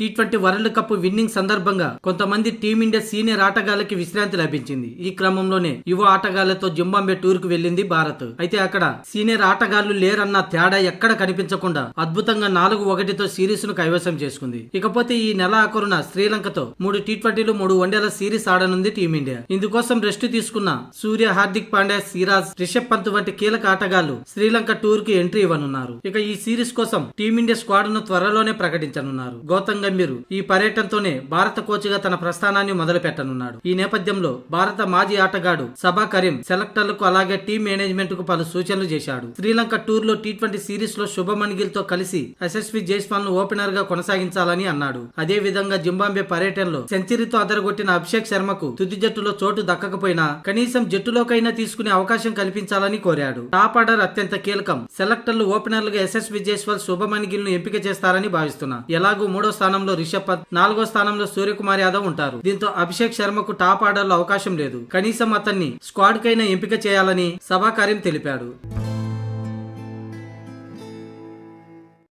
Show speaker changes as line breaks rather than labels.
T twenty world cup winning సందర్భంగా కొంతమంది team India senior ఆటగాళ్ళకి విశ్రాంతి లభించింది. ఈ క్రమంలోనే యువ ఆటగాళ్ళతో జింబాంబే టూర్కు వెళ్ళింది భారత్. అయితే అక్కడ సీనియర్ ఆటగాళ్ళు లేరన్న తేడా ఎక్కడ కనిపించకుండా అద్భుతంగా నాలుగు ఒకటితో సిరీస్ను కైవసం చేసుకుంది. ఇకపోతే ఈ నెల ఆఖరున శ్రీలంకతో మూడు టీ ట్వంటీలు మూడు వన్డేల సిరీస్ ఆడనుంది టీమిండియా. ఇందుకోసం రెస్ట్ తీసుకున్న సూర్య హార్దిక్ పాండ్యా సిరాజ్ రిషబ్ పంత్ వంటి కీలక ఆటగాళ్ళు శ్రీలంక టూర్కి ఎంట్రీ ఇవ్వనున్నారు. ఇక ఈ సిరీస్ కోసం టీమిండియా స్క్వాడ్ను త్వరలోనే ప్రకటించనున్నారు. గౌతమ్ గంభీర్ ఈ పర్యటనతోనే భారత కోచ్గా తన ప్రస్థానాన్ని మొదలుపెట్టనున్నాడు. ఈ నేపథ్యంలో భారత మాజీ ఆటగాడు సబా కరీం సెలెక్టర్లకు అలాగే టీం మేనేజ్మెంట్కు పలు సూచనలు చేశాడు. శ్రీలంక టూర్లో టీ ట్వంటీ సిరీస్లో శుభమన్ గిల్తో కలిసి యశస్వి జైస్వాల్ను ఓపెనర్గా కొనసాగించాలని అన్నాడు. అదే విధంగా జింబాంబే పర్యటనలో సెంచరీతో అదరగొట్టిన అభిషేక్ శర్మకు తుది జట్టులో చోటు దక్కకపోయినా కనీసం జట్టులోకైనా తీసుకునే అవకాశం కల్పించాలని కోరాడు. టాప్ ఆర్డర్ అత్యంత కీలకం. సెలెక్టర్లు ఓపెనర్లుగా యశస్వి జైస్వాల్ శుభమన్ గిల్ను ఎంపిక చేస్తారని భావిస్తున్నా. ఎలాగూ మూడో స్థానం స్థానంలో రిషబ్ పంత్ నాలుగో స్థానంలో సూర్యకుమార్ యాదవ్ ఉంటారు. దీంతో అభిషేక్ శర్మకు టాప్ ఆర్డర్లో అవకాశం లేదు. కనీసం అతన్ని స్క్వాడ్ కైనా ఎంపిక చేయాలని సభా కార్యం తెలిపాడు.